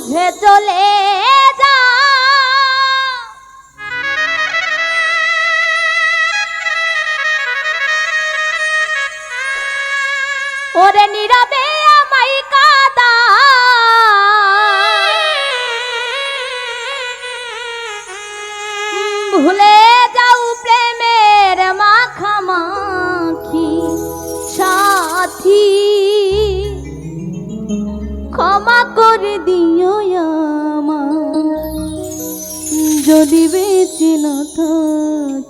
বুঝে চলে যা। ওরে নীরবে আমাই কাদা। ভুলে যাও প্রেমের মাখামাখি। ক্ষমা করে দিও আমার যদি বেঁচে না থাক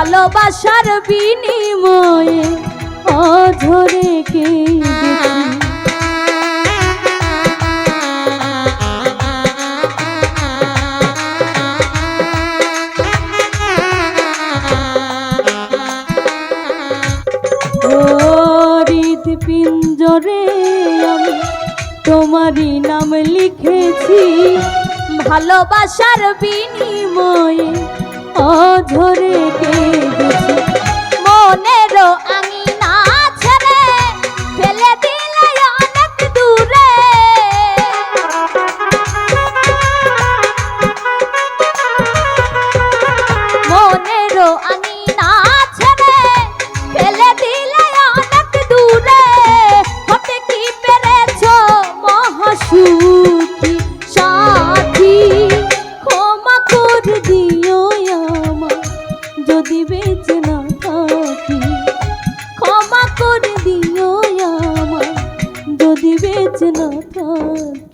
ভালোবাসার বিনিময়ে অধরে কে পিঞ্জরে আমি তোমারই নাম লিখেছি। ভালোবাসার বিনিময়ে অঝরে মনেরও আমি মন দিও আমার যদি বেঁচে না থাক।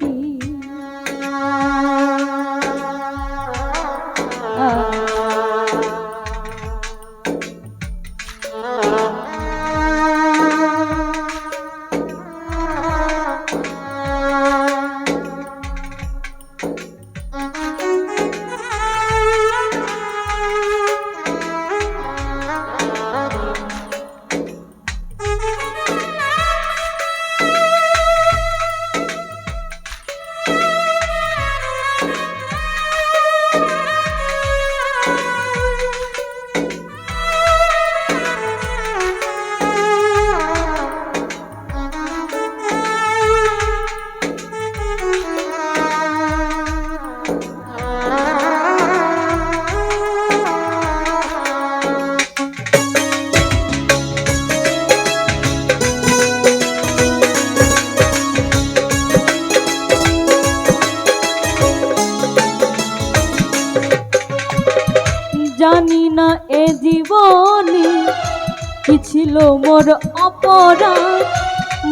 ছিল মোর অপরাধ।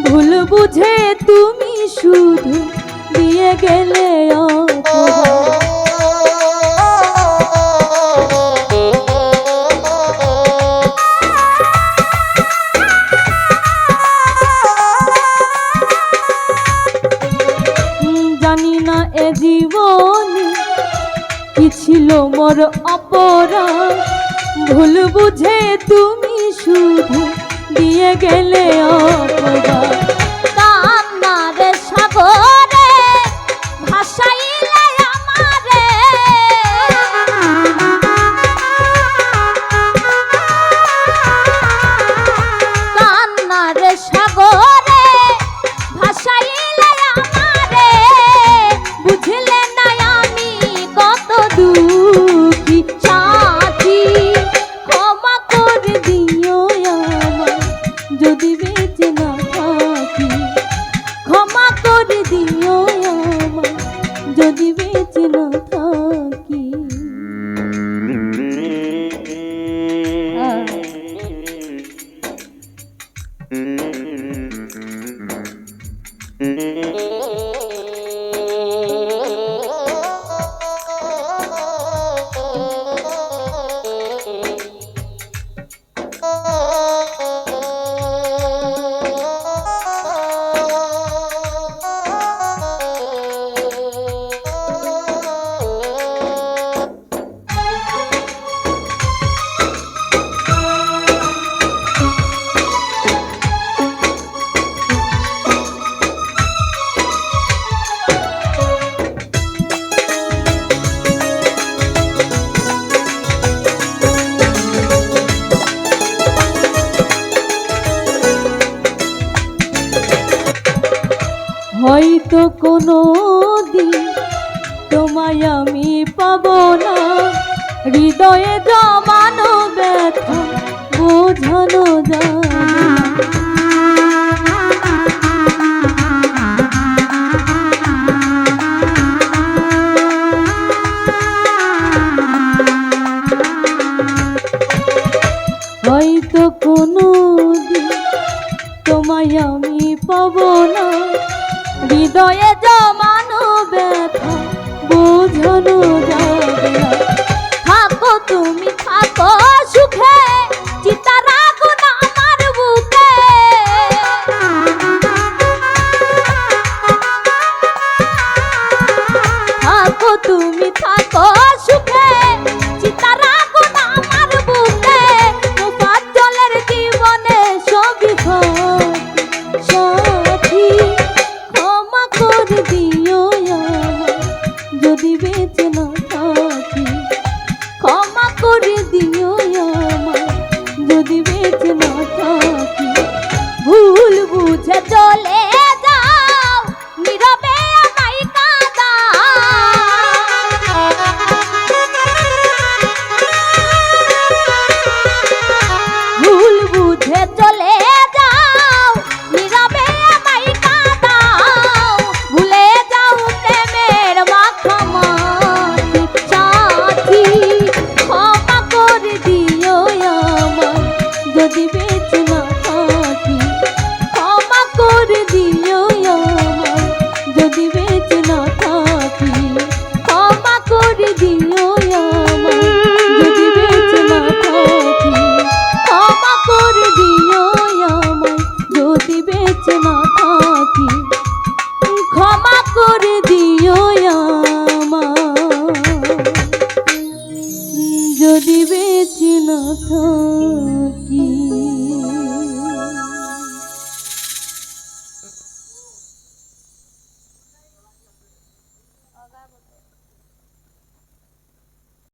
ভুল বুঝে তুমি শুধু দিয়ে গেলে জানি না এ জীবন কি ছিল মোর অপরাধ। ভুল বুঝে তুমি শুধু দিয়ে গেলে অপবাদ। দিন তোমায় আমি পাব না, হৃদয়ে জমানো ব্যথা বোঝানো যায় হয়তো কোনো তোমায় আমি পাব না, হৃদয়ে জম করে দিও আমার যদি বেঁচে না থাক